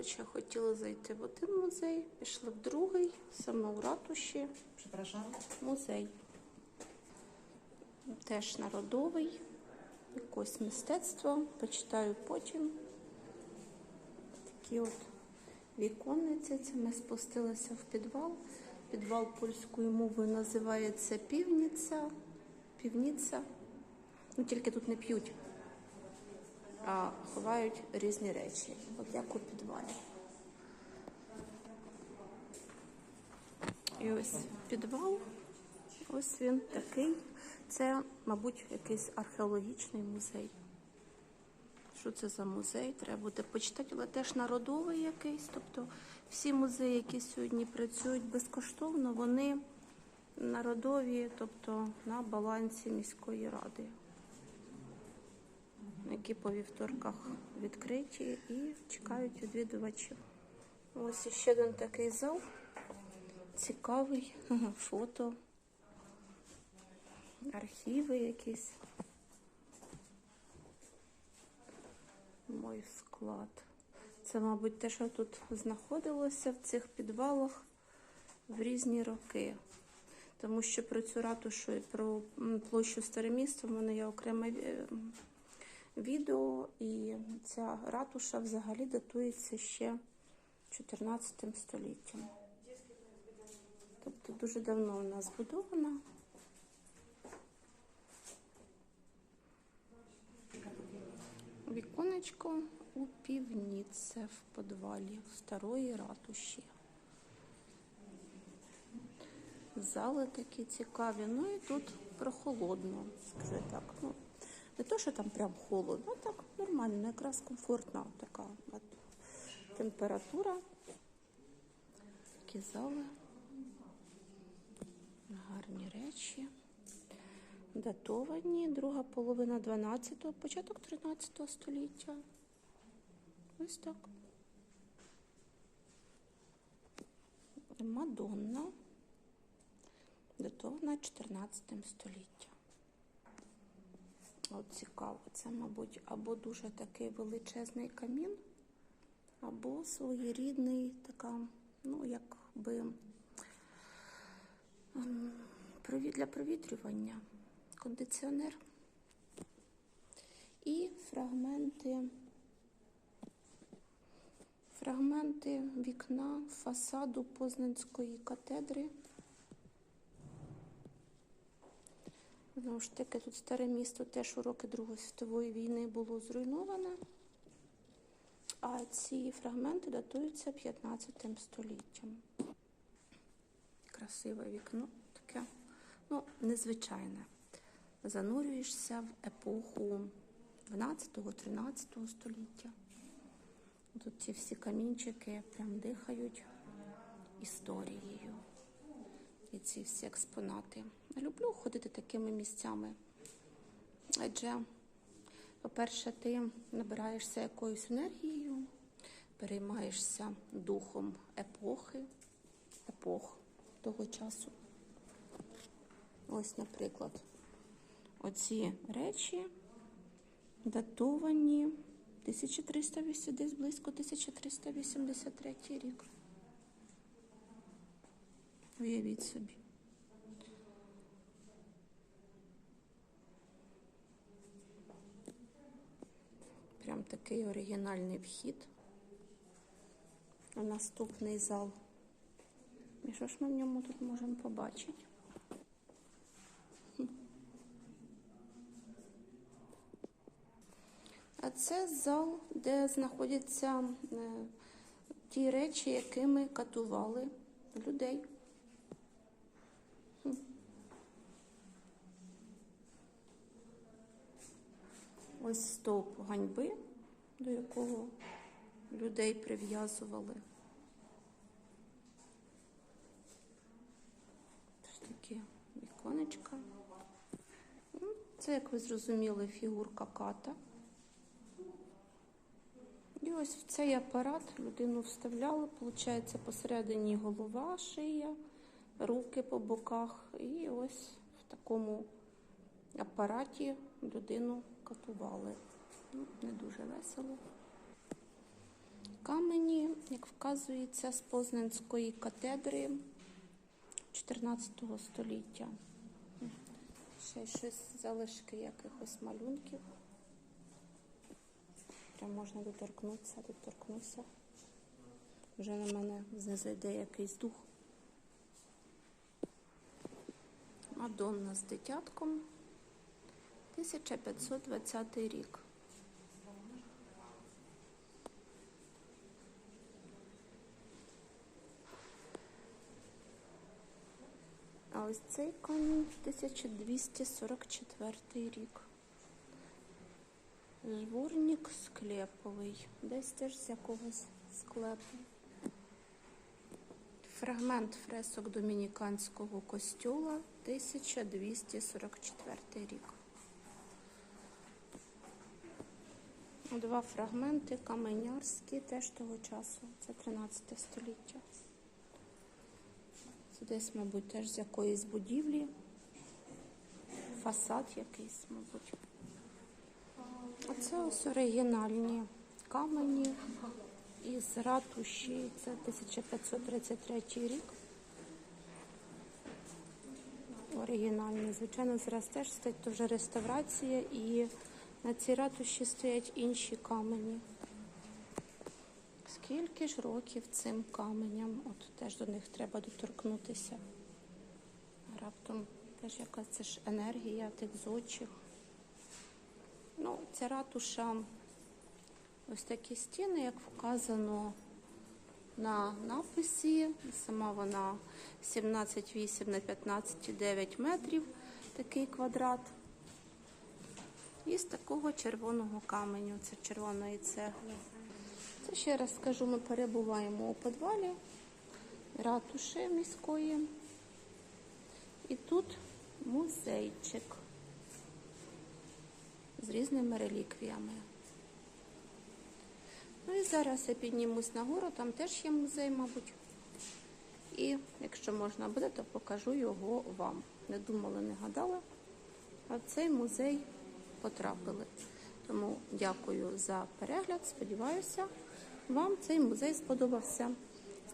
коротше, хотіли зайти в один музей, пішли в другий, саме у ратуші. Музей. Теж народовий, якось мистецтво. Почитаю потім. Такі от віконниці. Це ми спустилися в підвал. Підвал польською мовою називається півниця. Півниця. Ну, тільки тут не п'ють, а ховають різні речі. От як у підвалі. І ось підвал. Ось він такий. Це, мабуть, якийсь археологічний музей. Що це за музей? Треба буде почитати, але теж народовий якийсь. Тобто всі музеї, які сьогодні працюють безкоштовно, вони народові, тобто на балансі міської ради, які по вівторках відкриті і чекають відвідувачів. Ось ще один такий зал. Цікавий фото, архіви якісь. Мой склад. Це, мабуть, те, що тут знаходилося в цих підвалах в різні роки. Тому що про цю ратушу і про площу Старе місто в мене є окреме м, відео, і ця ратуша взагалі датується ще 14 століттям. Тобто дуже давно вона збудована. Віконечко у півніце в підвалі в старої ратуші. Зали такі цікаві. Ну і тут прохолодно, скажу так. Ну, не то, що там прям холодно, а так нормально, якраз комфортна така от температура. Такі зали. Гарні речі. Датовані, друга половина 12-го, початок 13 століття. Ось так. Мадонна. Датована 14 століттям. От цікаво, це, мабуть, або дуже такий величезний камін, або своєрідний така, ну, якби ем, для провітрювання, кондиціонер і фрагменти, фрагменти вікна фасаду Познанської катедри. Знову ж таки, тут старе місто теж у роки Другої світової війни було зруйноване, а ці фрагменти датуються 15 століттям. Красиве вікно таке, ну, незвичайне. Занурюєшся в епоху 12-13 століття. Тут ці всі камінчики прям дихають історією. Ці всі експонати. Люблю ходити такими місцями. Адже, по-перше, ти набираєшся якоюсь енергією, переймаєшся духом епохи, епох того часу. Ось, наприклад, оці речі датовані 1380, десь близько 1383 рік. Уявіть собі. Прям такий оригінальний вхід. У наступний зал. І що ж ми в ньому тут можемо побачити? А це зал, де знаходяться е, ті речі, якими катували людей. Ось стовп ганьби, до якого людей прив'язували. Ось такі віконечка. Ну, Це, як ви зрозуміли, фігурка ката. І ось в цей апарат людину вставляли, виходить, посередині голова, шия, руки по боках. І ось в такому апараті людину катували. Ну, не дуже весело. камені, як вказується, з Познанської катедри 14 століття. Ще щось залишки якихось малюнків. Прям можна доторкнутися, доторкнуся. Вже на мене знизу йде якийсь дух. Мадонна з дитятком. 1520 рік. А ось цей камінь 1244 рік. Жбурник склеповий. Десь теж з якогось склепу. Фрагмент фресок домініканського костюла 1244 рік. Два фрагменти каменярські теж того часу. Це 13 століття. Це десь, мабуть, теж з якоїсь будівлі. Фасад якийсь, мабуть. А це ось оригінальні камені із ратуші. Це 1533 рік. Оригінальні. Звичайно, зараз теж стоять то вже реставрація, і на цій ратуші стоять інші камені. Скільки ж років цим каменям? От теж до них треба доторкнутися. Раптом теж якась це ж енергія тих зодчих. Ну, ця ратуша, ось такі стіни, як вказано на написі. Сама вона 17,8 на 15,9 метрів, такий квадрат. І з такого червоного каменю, це червоної цегли. Це ще раз скажу, ми перебуваємо у підвалі ратуші міської. І тут музейчик з різними реліквіями. Ну і зараз я піднімусь нагору, там теж є музей, мабуть. І якщо можна буде, то покажу його вам. Не думали, не гадали. А в цей музей потрапили. Тому дякую за перегляд. Сподіваюся, вам цей музей сподобався.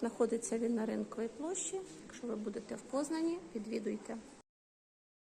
Знаходиться він на ринковій площі. Якщо ви будете в Познані, відвідуйте.